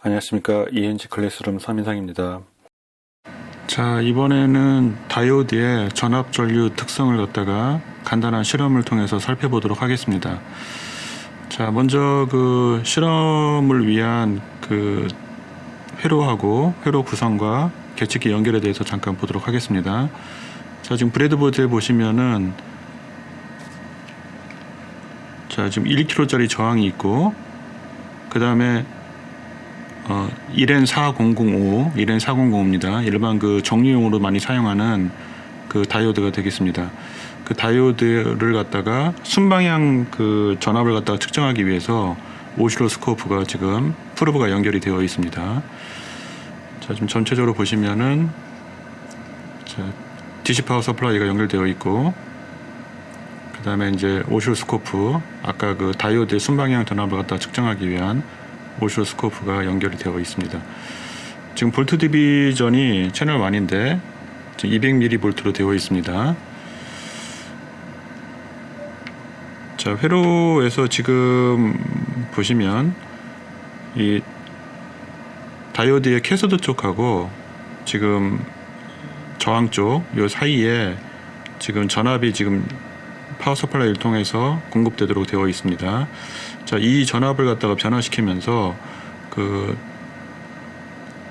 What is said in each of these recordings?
안녕하십니까 ENG 클래스룸 3인상입니다. 자 이번에는 다이오드의 전압 전류 특성을 갖다가 간단한 실험을 통해서 살펴보도록 하겠습니다. 자 먼저 그 실험을 위한 그 회로하고 회로 구성과 계측기 연결에 대해서 잠깐 보도록 하겠습니다. 자 지금 브레드보드에 보시면은 자 지금 1kg짜리 저항이 있고 그 다음에 어, 1N 4005, 1N 4005입니다. 일반 그 정류용으로 많이 사용하는 그 다이오드가 되겠습니다. 그 다이오드를 갖다가 순방향 그 전압을 갖다가 측정하기 위해서 오실로스코프가 지금 프로브가 연결이 되어 있습니다. 자, 지금 전체적으로 보시면은 자, DC 파워 서플라이가 연결되어 있고 그 다음에 이제 오실로스코프 아까 그 다이오드의 순방향 전압을 갖다 측정하기 위한 오실로스코프가 연결이 되어 있습니다. 지금 볼트 디비전이 채널 1인데 200mV로 되어 있습니다. 자, 회로에서 지금 보시면 이 다이오드의 캐소드 쪽하고 지금 저항 쪽 요 사이에 지금 전압이 지금 파워 서플라이를 통해서 공급되도록 되어 있습니다. 자, 이 전압을 갖다가 변화시키면서 그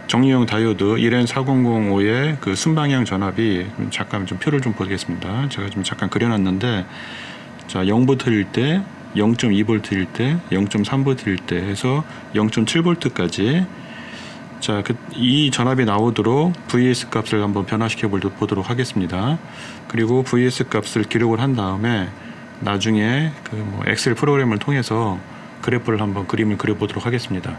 정리용 다이오드 1N4005의 그 순방향 전압이 잠깐 좀 표를 좀 보겠습니다. 제가 좀 잠깐 그려놨는데 자 0V일 때 0.2V일 때 0.3V일 때 해서 0.7V까지 자, 그, 이 전압이 나오도록 VS 값을 한번 변화시켜 볼- 보도록 하겠습니다. 그리고 VS 값을 기록을 한 다음에 나중에 그 뭐 엑셀 프로그램을 통해서 그래프를 한번 그림을 그려보도록 하겠습니다.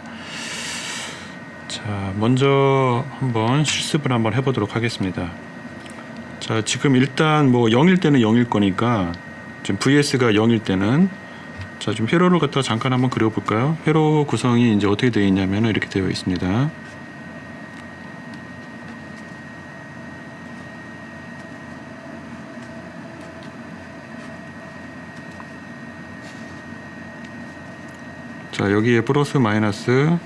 자, 먼저 한번 실습을 한번 해보도록 하겠습니다. 자, 지금 일단 뭐 0일 때는 0일 거니까 지금 VS가 0일 때는 자, 좀 회로를 갖다가 잠깐 한번 그려볼까요? 회로 구성이 이제 어떻게 되어 있냐면 이렇게 되어 있습니다. 자, 여기에 플러스 마이너스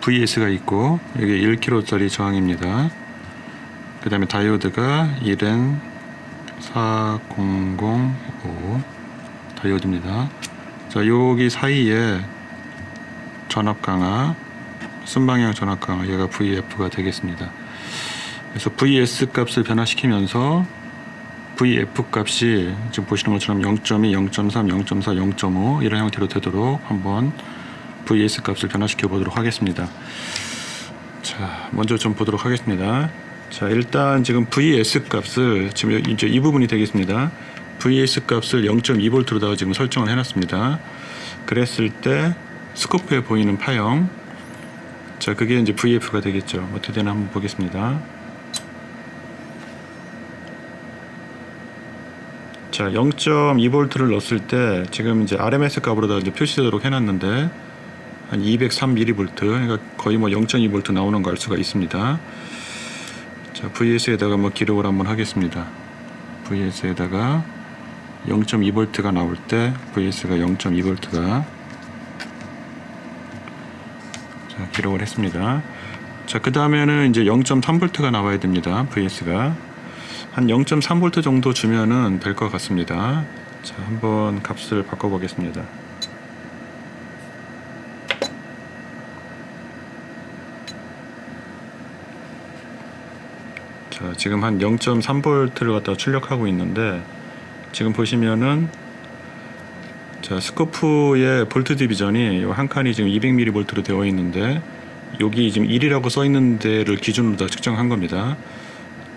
VS가 있고 여기 1kg짜리 저항입니다. 그 다음에 다이오드가 1N 4005 다이오드입니다. 자, 여기 사이에 전압 강화, 순방향 전압 강화, 얘가 VF가 되겠습니다. 그래서 VS 값을 변화시키면서 VF 값이 지금 보시는 것처럼 0.2, 0.3, 0.4, 0.5 이런 형태로 되도록 한번 VS 값을 변화시켜 보도록 하겠습니다. 자, 먼저 좀 보도록 하겠습니다. 자, 일단 지금 VS 값을 지금 이제 이 부분이 되겠습니다. VS 값을 0.2V로다가 지금 설정을 해놨습니다. 그랬을 때 스코프에 보이는 파형, 자, 그게 이제 VF가 되겠죠. 어떻게 되나 한번 보겠습니다. 자, 0.2V를 넣었을 때 지금 이제 RMS 값으로다 이제 표시되도록 해놨는데 한 203mV, 그러니까 거의 뭐 0.2V 나오는 거알 수가 있습니다. 자, VS에다가 뭐 기록을 한번 하겠습니다. VS에다가 0.2V가 나올 때 VS가 0.2V가 자, 기록을 했습니다. 자, 그 다음에는 이제 0.3V가 나와야 됩니다. VS가 한 0.3V 정도 주면은 될 것 같습니다. 자, 한번 값을 바꿔 보겠습니다. 자, 지금 한 0.3V를 갖다 출력하고 있는데 지금 보시면은 자, 스코프의 볼트 디비전이 요한 칸이 지금 200mV로 되어 있는데 여기 지금 1이라고 써 있는 데를 기준으로 다 측정한 겁니다.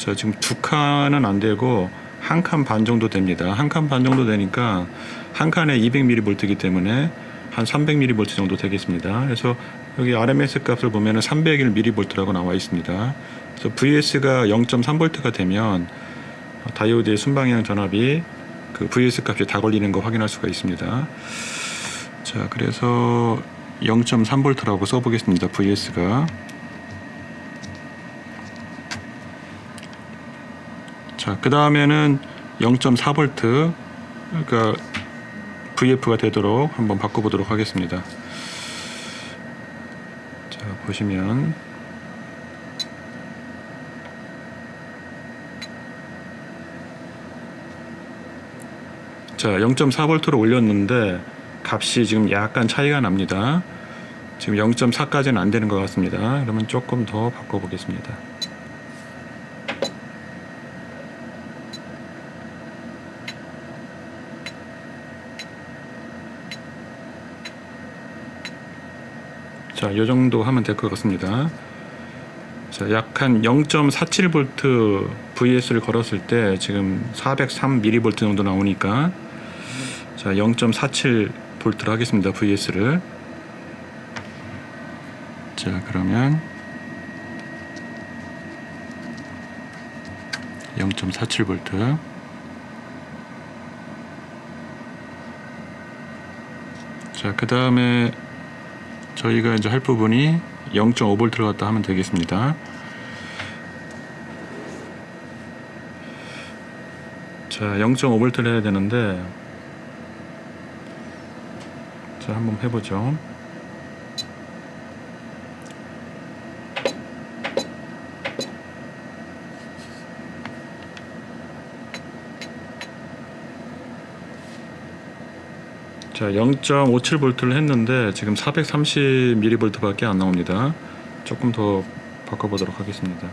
자, 지금 두 칸은 안 되고 한 칸 반 정도 됩니다. 한 칸 반 정도 되니까 한 칸에 200mV이기 때문에 한 300mV 정도 되겠습니다. 그래서 여기 RMS 값을 보면 은 301mV라고 나와 있습니다. 그래서 VS가 0.3V가 되면 다이오드의 순방향 전압이 그 VS 값이 다 걸리는 거 확인할 수가 있습니다. 자, 그래서 0.3V라고 써보겠습니다. VS가 자, 그 다음에는 0.4V, 그러니까 VF가 되도록 한번 바꿔보도록 하겠습니다. 자 보시면 자 0.4V로 올렸는데 값이 지금 약간 차이가 납니다. 지금 0.4까지는 안 되는 것 같습니다. 그러면 조금 더 바꿔보겠습니다. 자, 이 정도 하면 될 것 같습니다. 자, 약 한 0.47V VS를 걸었을 때 지금 403mV 정도 나오니까 자, 0.47V를 하겠습니다. VS를. 자, 그러면 0.47V. 자, 그 다음에 저희가 이제 할 부분이 0.5V를 갖다 하면 되겠습니다. 자, 0.5V를 해야 되는데 자, 한번 해보죠. 자, 0.57V를 했는데 지금 430mV밖에 안 나옵니다. 조금 더 바꿔보도록 하겠습니다.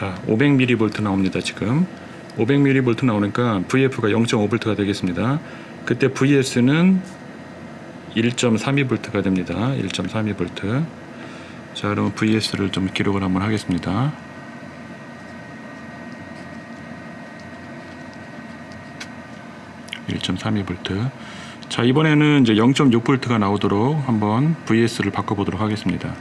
자, 500mV 나옵니다. 지금 500mV 나오니까 VF가 0.5V가 되겠습니다. 그때 VS는 1.32V가 됩니다. 1.32V. 자, 그럼 VS를 좀 기록을 한번 하겠습니다. (1.32V) 자 이번에는 이제 0.6V가 나오도록 한번 VS를 바꿔보도록 하겠습니다.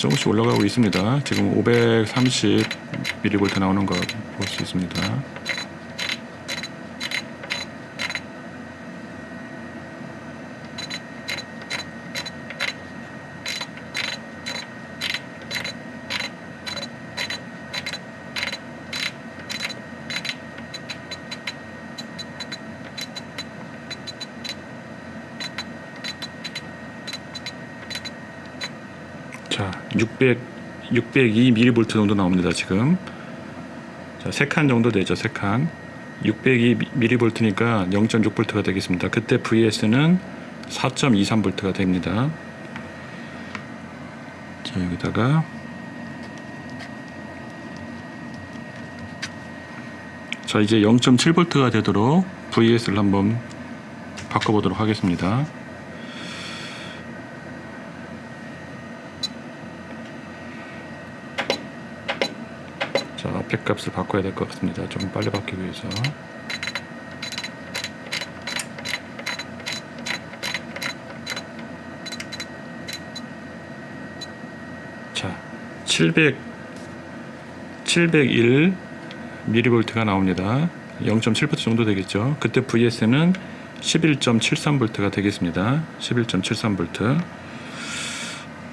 조금씩 올라가고 있습니다. 지금 530mV 나오는 거 볼 수 있습니다. 자, 600, 602mV 정도 나옵니다, 지금. 자, 3칸 정도 되죠, 3칸. 602mV니까 0.6V가 되겠습니다. 그때 VS는 4.23V가 됩니다. 자, 여기다가 자, 이제 0.7V가 되도록 VS를 한번 바꿔보도록 하겠습니다. 자, 앞에 값을 바꿔야 될 것 같습니다. 좀 빨리 바뀌기 위해서. 자, 700, 701 mV가 나옵니다. 0.7V 정도 되겠죠. 그때 VS는 11.73V가 되겠습니다. 11.73V.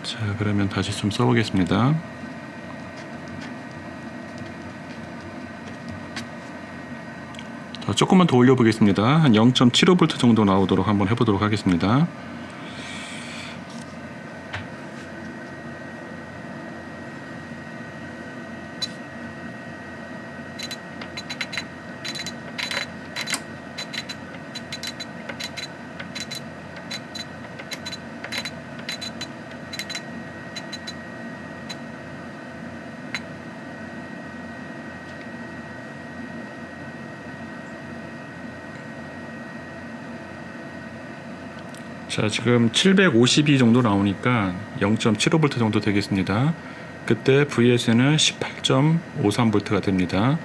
자, 그러면 다시 좀 써보겠습니다. 조금만 더 올려보겠습니다. 한 0.75V 정도 나오도록 한번 해보도록 하겠습니다. 자 지금 752 정도 나오니까 0.75V 정도 되겠습니다. 그때 VS는 18.53V가 됩니다.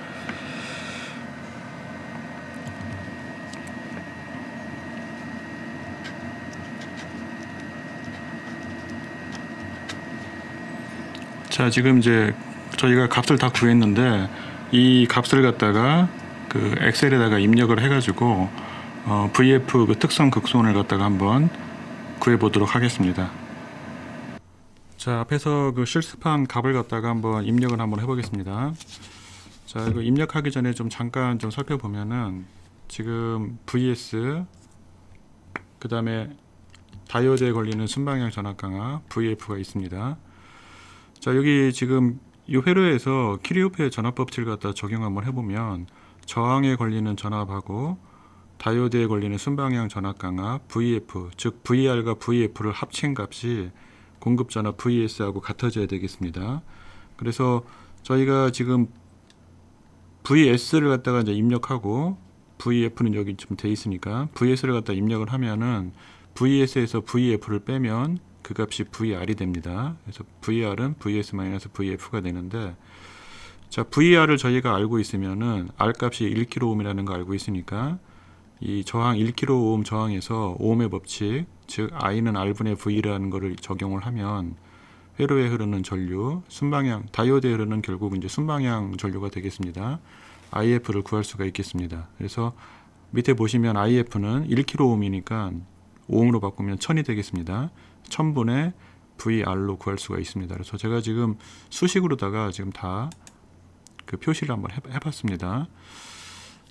자 지금 이제 저희가 값을 다 구했는데 이 값을 갖다가 그 엑셀에다가 입력을 해가지고 어, VF 그 특성 극손을 갖다가 한번 구해 보도록 하겠습니다. 자, 앞에서 그 실습한 값을 갖다가 한번 입력을 한번 해보겠습니다. 자, 이거 입력하기 전에 좀 잠깐 좀 살펴보면은 지금 VS 그 다음에 다이오드에 걸리는 순방향 전압 강화 VF가 있습니다. 자 여기 지금 이 회로에서 키리오페 전압 법칙을 갖다 적용 한번 해보면 저항에 걸리는 전압하고 다이오드에 걸리는 순방향 전압 강화 VF 즉 VR과 VF를 합친 값이 공급 전압 VS하고 같아져야 되겠습니다. 그래서 저희가 지금 VS를 갖다가 이제 입력하고 VF는 여기 좀 돼 있으니까 VS를 갖다 입력을 하면은 VS에서 VF를 빼면 그 값이 VR이 됩니다. 그래서 VR은 VS-VF가 되는데 자 VR을 저희가 알고 있으면은 R 값이 1kΩ이라는 거 알고 있으니까 이 저항 1kΩ 저항에서 오음의 법칙 즉 I는 R분의 V라는 거를 적용을 하면 회로에 흐르는 전류 순방향 다이오드에 흐르는 결국 이제 순방향 전류가 되겠습니다. IF를 구할 수가 있겠습니다. 그래서 밑에 보시면 IF는 1kΩ이니까 오음으로 바꾸면 1000이 되겠습니다. 1000분의 VR로 구할 수가 있습니다. 그래서 제가 지금 수식으로다가 지금 다 그 표시를 한번 해- 해봤습니다.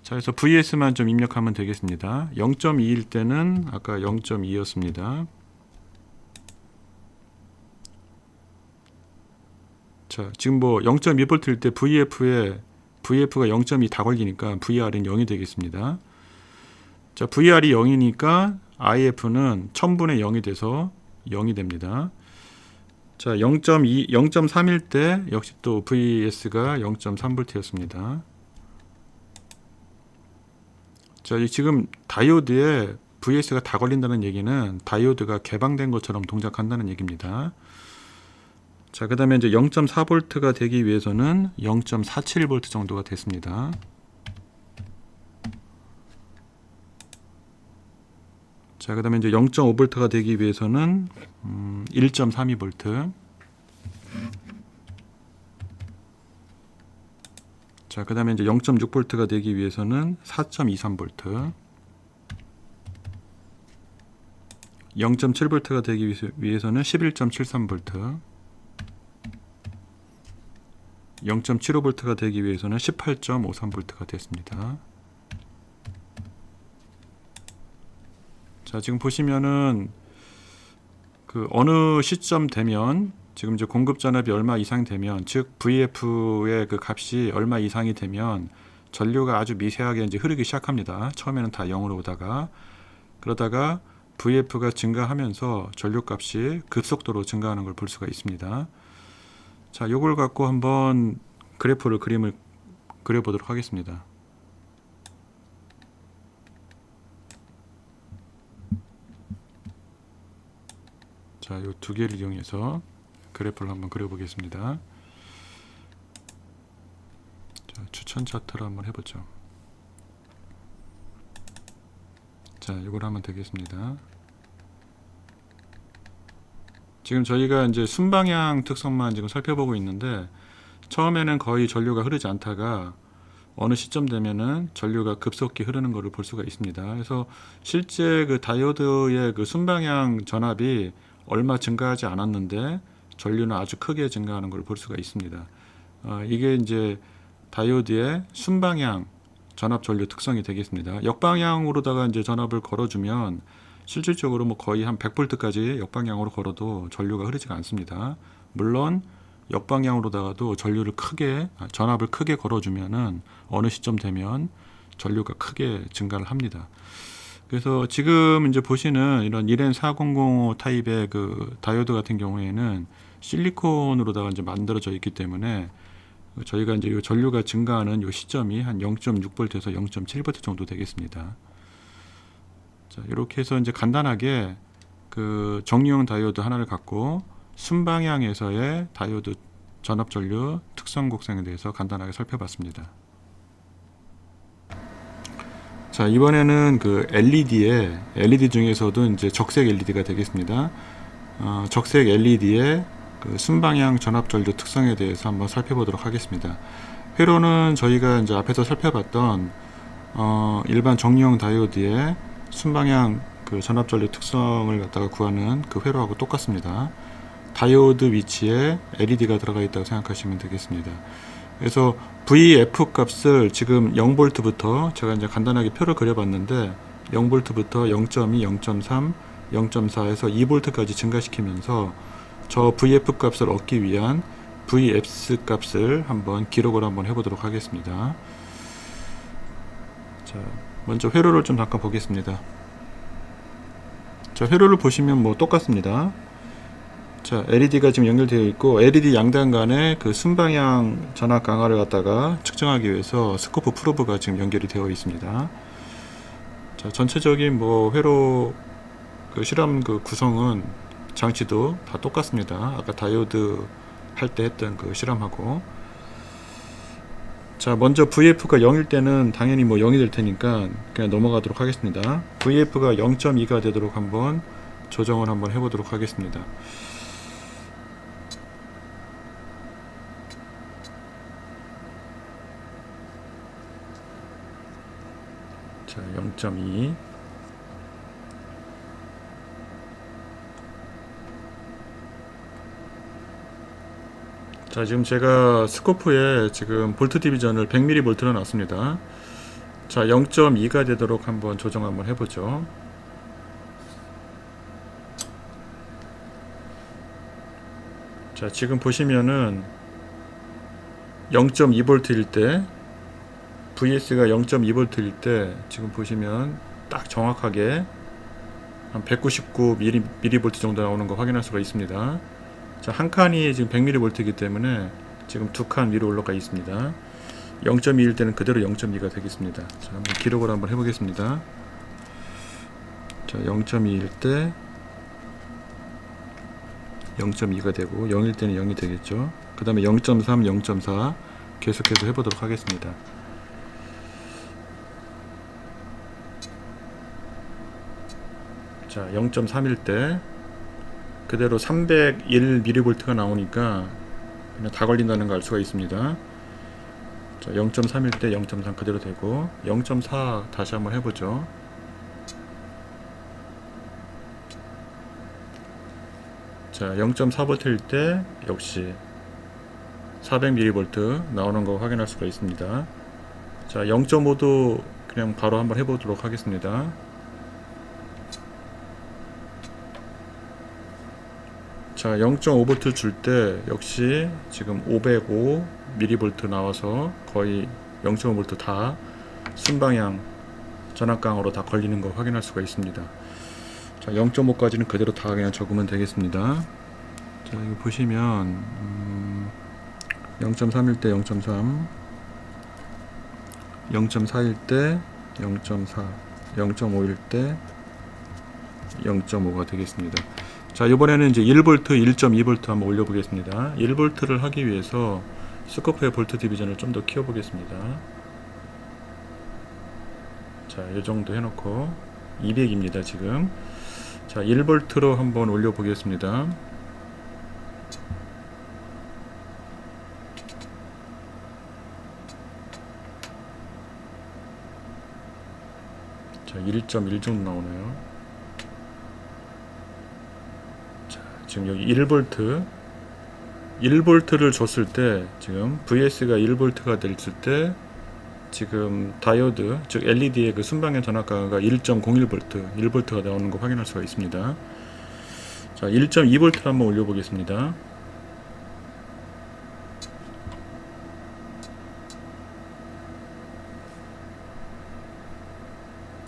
자, 그래서 VS만 좀 입력하면 되겠습니다. 0.2일 때는 아까 0.2였습니다. 자, 지금 뭐 0.2V일 때 VF에 VF가 0.2 다 걸리니까 VR은 0이 되겠습니다. 자, VR이 0이니까 IF는 1000분의 0이 돼서 0이 됩니다. 자, 0.2, 0.3일 때 역시 또 VS가 0.3V였습니다. 자, 이 지금 다이오드에 VS가 다 걸린다는 얘기는 다이오드가 개방된 것처럼 동작한다는 얘기입니다. 자, 그 다음에 이제 0.4V가 되기 위해서는 0.47V 정도가 됐습니다. 자, 그 다음에 이제 0.5V가 되기 위해서는 음, 1.32V. 자, 그 다음에 이제 0.6V가 되기 위해서는 4.23V. 0.7V가 되기 위해서- 위해서는 11.73V. 0.75V가 되기 위해서는 18.53V가 됐습니다. 자, 지금 보시면은 그 어느 시점 되면 지금 이제 공급 전압이 얼마 이상 되면 즉 VF의 그 값이 얼마 이상이 되면 전류가 아주 미세하게 이제 흐르기 시작합니다. 처음에는 다 0으로 오다가 그러다가 VF가 증가하면서 전류 값이 급속도로 증가하는 걸 볼 수가 있습니다. 자, 요걸 갖고 한번 그래프를 그림을 그려 보도록 하겠습니다. 자, 요 두 개를 이용해서 그래프를 한번 그려 보겠습니다. 자, 추천 차트를 한번 해 보죠. 자, 이걸 하면 되겠습니다. 지금 저희가 이제 순방향 특성만 지금 살펴보고 있는데 처음에는 거의 전류가 흐르지 않다가 어느 시점 되면은 전류가 급속히 흐르는 것을 볼 수가 있습니다. 그래서 실제 그 다이오드의 그 순방향 전압이 얼마 증가하지 않았는데 전류는 아주 크게 증가하는 걸 볼 수가 있습니다. 어, 이게 이제 다이오드의 순방향 전압 전류 특성이 되겠습니다. 역방향으로다가 이제 전압을 걸어주면 실질적으로 뭐 거의 한 100볼트까지 역방향으로 걸어도 전류가 흐르지가 않습니다. 물론 역방향으로다가도 전류를 크게 아, 전압을 크게 걸어주면은 어느 시점 되면 전류가 크게 증가를 합니다. 그래서 지금 이제 보시는 이런 1N4005 타입의 그 다이오드 같은 경우에는 실리콘으로다가 이제 만들어져 있기 때문에 저희가 이제 이 전류가 증가하는 이 시점이 한 0.6V에서 0.7V 정도 되겠습니다. 자, 이렇게 해서 이제 간단하게 그 정리용 다이오드 하나를 갖고 순방향에서의 다이오드 전압 전류 특성 곡선에 대해서 간단하게 살펴봤습니다. 자, 이번에는 그 LED에 LED 중에서도 이제 적색 LED가 되겠습니다. 어, 적색 LED에 그 순방향 전압전류 특성에 대해서 한번 살펴보도록 하겠습니다. 회로는 저희가 이제 앞에서 살펴봤던 어, 일반 정류형 다이오드의 순방향 그 전압전류 특성을 갖다가 구하는 그 회로하고 똑같습니다. 다이오드 위치에 LED가 들어가 있다고 생각하시면 되겠습니다. 그래서 VF 값을 지금 0볼트부터 제가 이제 간단하게 표를 그려봤는데 0볼트부터 0.2, 0.3, 0.4에서 2볼트까지 증가시키면서 저 VF 값을 얻기 위한 VX 값을 한번 기록을 한번 해보도록 하겠습니다. 자, 먼저 회로를 좀 잠깐 보겠습니다. 자, 회로를 보시면 뭐 똑같습니다. 자, LED가 지금 연결되어 있고 LED 양단 간의 그 순방향 전압 강화를 갖다가 측정하기 위해서 스코프 프로브가 지금 연결이 되어 있습니다. 자, 전체적인 뭐 회로 그 실험 그 구성은 장치도 다 똑같습니다. 아까 다이오드 할 때 했던 그 실험하고 자, 먼저 VF가 0일 때는 당연히 뭐 0이 될 테니까 그냥 넘어가도록 하겠습니다. VF가 0.2가 되도록 한번 조정을 한번 해보도록 하겠습니다. 자, 0.2. 자, 지금 제가 스코프에 지금 볼트 디비전을 100mm 볼트로 놨습니다. 자, 0.2가 되도록 한번 조정 한번 해보죠. 자, 지금 보시면은 0.2V일 때 VS가 0.2V일 때 지금 보시면 딱 정확하게 한 199mV 정도 나오는 거 확인할 수가 있습니다. 자, 한 칸이 지금 100mV이기 때문에 지금 두 칸 위로 올라가 있습니다. 0.2일 때는 그대로 0.2가 되겠습니다. 자, 한번 기록을 한번 해보겠습니다. 자, 0.2일 때 0.2가 되고 0일 때는 0이 되겠죠. 그 다음에 0.3, 0.4 계속해서 해보도록 하겠습니다. 자, 0.3일 때 그대로 301mV가 나오니까 그냥 다 걸린다는 걸 알 수가 있습니다. 자, 0.3일 때 0.3 그대로 되고 0.4 다시 한번 해보죠. 자, 0.4V일 때 역시 400mV 나오는 거 확인할 수가 있습니다. 자, 0.5도 그냥 바로 한번 해보도록 하겠습니다. 자, 0.5V 줄 때 역시 지금 505mV 나와서 거의 0.5V 다 순방향 전압강으로 다 걸리는 거 확인할 수가 있습니다. 자, 0.5까지는 그대로 다 그냥 적으면 되겠습니다. 자, 이거 보시면 음, 0.3일 때 0.3, 0.4일 때 0.4, 0.5일 때 0.5가 되겠습니다. 자, 이번에는 이제 1V, 1.2V 한번 올려보겠습니다. 1V를 하기 위해서 스코프의 볼트 디비전을 좀 더 키워보겠습니다. 자, 이 정도 해놓고 200입니다, 지금. 자, 1V로 한번 올려보겠습니다. 자, 1.1 정도 나오네요. 자, 지금 여기 1V 1V를 줬을 때 지금 VS가 1V가 됐을 때 지금 다이오드 즉 LED의 그 순방향 전압가가 1.01V 1V가 나오는 거 확인할 수가 있습니다. 자, 1.2V를 한번 올려 보겠습니다.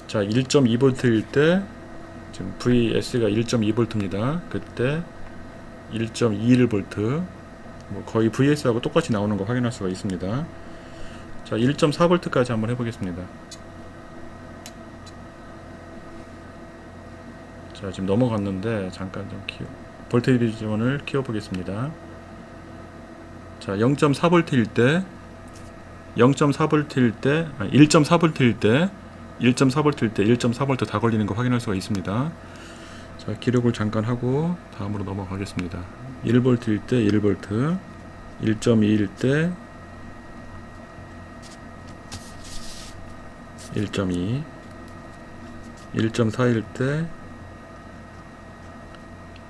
자, 1.2V일 때 지금 VS가 1.2V입니다. 그때 1.21V 뭐 거의 VS하고 똑같이 나오는 거 확인할 수가 있습니다. 자, 1.4V까지 한번 해보겠습니다. 자, 지금 넘어갔는데 잠깐 좀 키워 볼테이지 디비전을 키워보겠습니다. 자, 0.4V일 때 0.4V일 때 아니 1.4V일 때 1.4V일 때 1.4V 다 걸리는 거 확인할 수가 있습니다. 자, 기록을 잠깐 하고 다음으로 넘어가겠습니다. 1V일 때 1V 1.2일 때 1.2 1.4일 때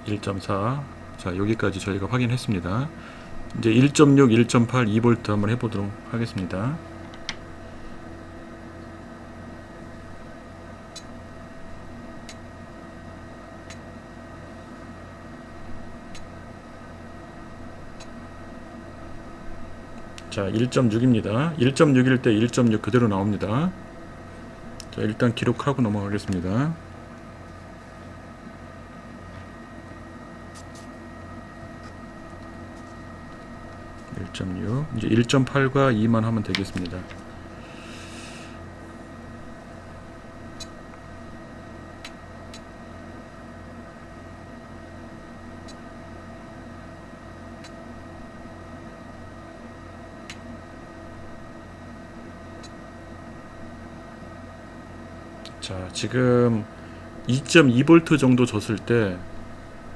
1.4 자, 여기까지 저희가 확인했습니다. 이제 1.6, 1.8, 2V 한번 해보도록 하겠습니다. 자, 1.6입니다. 1.6일 때 1.6 그대로 나옵니다. 자, 일단 기록하고 넘어가겠습니다. (1.6) 이제 (1.8과 2만) 하면 되겠습니다 자 지금 2.2V 정도 줬을 때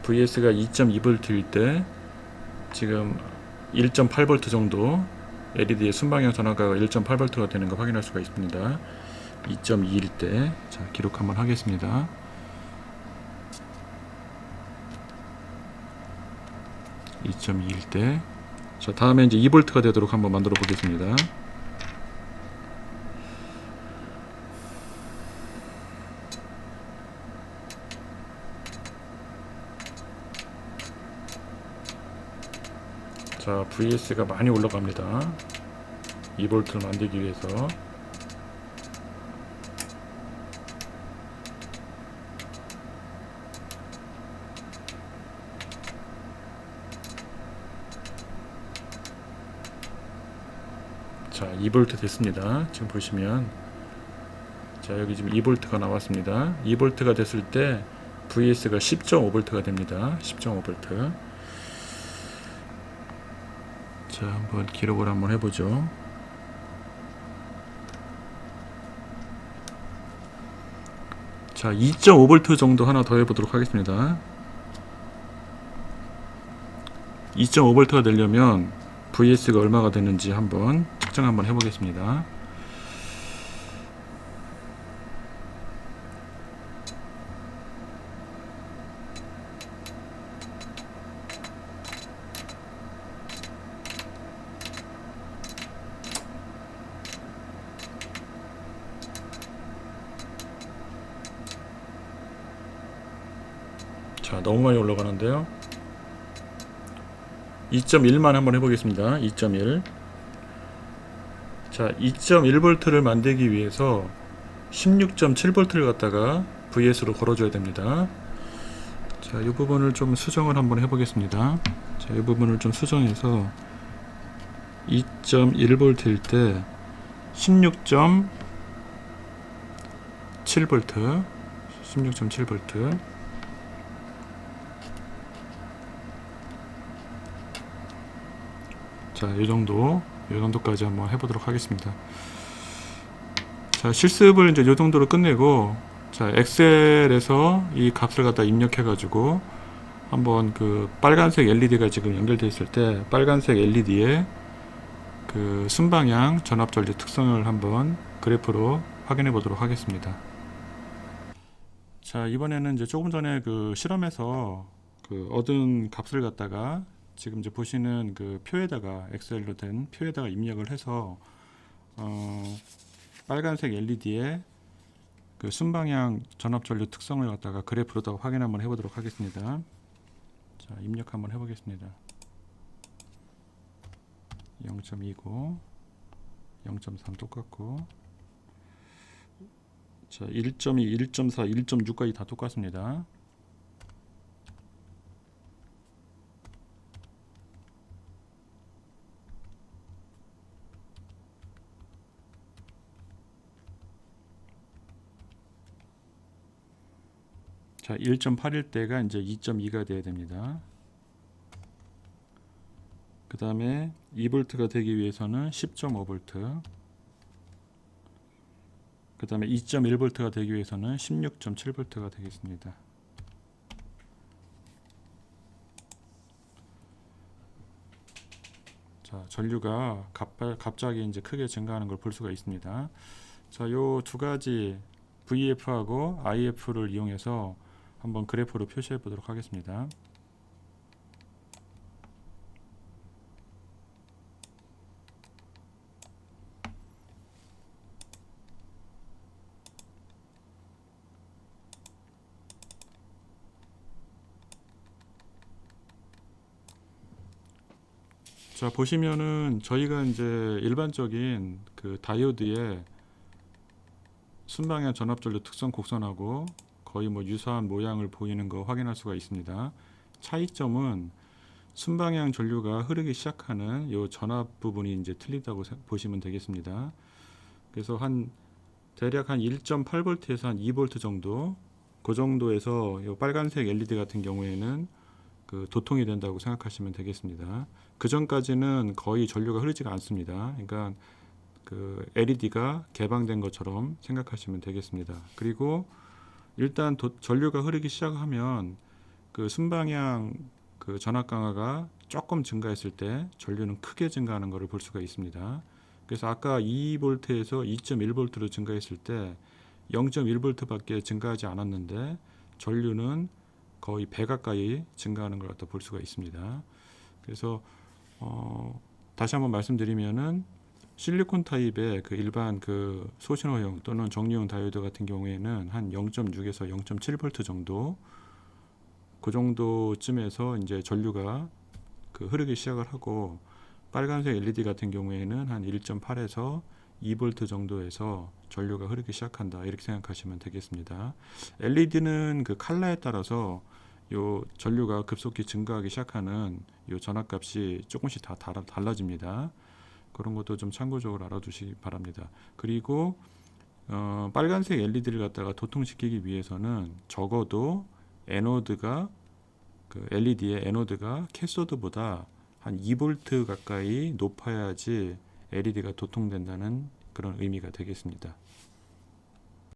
VS가 2.2V일 때 지금 1.8V 정도 LED의 순방향 전압가 1.8V가 되는 거 확인할 수가 있습니다. 2.2일 때, 자 기록 한번 하겠습니다. (2.2일 때) 자 다음에 이제 2V가 되도록 한번 만들어 보겠습니다. 자, VS가 많이 올라갑니다. 2V를 만들기 위해서. 자, 2V 됐습니다. 지금 보시면 자, 여기 지금 2V가 나왔습니다. 2V가 됐을 때 VS가 10.5V가 됩니다. 10.5V. 자, 한번 기록을 한번 해보죠. 자, 2.5V 정도 하나 더 해보도록 하겠습니다. 2.5V가 되려면 VS가 얼마가 되는지 한번 측정 한번 해보겠습니다. 자, 너무 올라가는데요. 2.1만 한번 해보겠습니다. 2.1. 자, 2.1V를 만들기 위해서 16.7V를 갖다가 VS로 걸어줘야 됩니다. 자, 이 부분을 좀 수정을 한번 해보겠습니다. 자, 이 부분을 좀 수정해서 2.1V일 때 16.7V, 16.7V. 자, 이 정도, 이 정도까지 한번 해보도록 하겠습니다. 자, 실습을 이제 이 정도로 끝내고, 자, 엑셀에서 이 값을 갖다 입력해가지고, 한번 그 빨간색 LED가 지금 연결되어 있을 때, 빨간색 LED의 그 순방향 전압전류 특성을 한번 그래프로 확인해 보도록 하겠습니다. 자, 이번에는 이제 조금 전에 그 실험에서 그 얻은 값을 갖다가 지금 이제 보시는 그 표에다가 엑셀로 된 표에다가 입력을 해서 어, 빨간색 LED의 그 순방향 전압 전류 특성을 갖다가 그래프로 더 확인 한번 해보도록 하겠습니다. 자 입력 한번 해보겠습니다. 0.29, 0.3 똑같고 자 1.2, 1.4, 1.6까지 다 똑같습니다. 자, 1.8일 때가 이제 2.2가 돼야 됩니다. 그 다음에 2V가 되기 위해서는 10.5V. 그 다음에 2.1V가 되기 위해서는 16.7V가 되겠습니다. 자, 전류가 갑- 갑자기 이제 크게 증가하는 걸 볼 수가 있습니다. 자, 요 두 가지 VF하고 IF를 이용해서 한번 그래프로 표시해 보도록 하겠습니다. 자 보시면은 저희가 이제 일반적인 그 다이오드의 순방향 전압전류 특성 곡선하고 거의 뭐 유사한 모양을 보이는 거 확인할 수가 있습니다. 차이점은 순방향 전류가 흐르기 시작하는 요 전압 부분이 이제 틀리다고 세- 보시면 되겠습니다. 그래서 한 대략 한 1.8V에서 한 2V 정도 그 정도에서 요 빨간색 LED 같은 경우에는 그 도통이 된다고 생각하시면 되겠습니다. 그 전까지는 거의 전류가 흐르지가 않습니다. 그러니까 그 LED가 개방된 것처럼 생각하시면 되겠습니다. 그리고 일단 도- 전류가 흐르기 시작하면 그 순방향 그 전압 강화가 조금 증가했을 때 전류는 크게 증가하는 것을 볼 수가 있습니다. 그래서 아까 2V에서 2.1V로 증가했을 때 0.1V밖에 증가하지 않았는데 전류는 거의 배 가까이 증가하는 걸 갖다 볼 수가 있습니다. 그래서 어, 다시 한번 말씀드리면은 실리콘 타입의 그 일반 그 소신호형 또는 정리용 다이오드 같은 경우에는 한 0.6에서 0.7V 정도 그 정도쯤에서 이제 전류가 그 흐르기 시작을 하고 빨간색 LED 같은 경우에는 한 1.8에서 2V 정도에서 전류가 흐르기 시작한다 이렇게 생각하시면 되겠습니다. LED는 그 칼라에 따라서 요 전류가 급속히 증가하기 시작하는 요 전압값이 조금씩 다 달라- 달라집니다. 그런 것도 좀 참고적으로 알아두시기 바랍니다. 그리고 어, 빨간색 LED를 갖다가 도통시키기 위해서는 적어도 에노드가 그 LED의 에노드가 캐소드보다 한 2V 가까이 높아야지 LED가 도통된다는 그런 의미가 되겠습니다.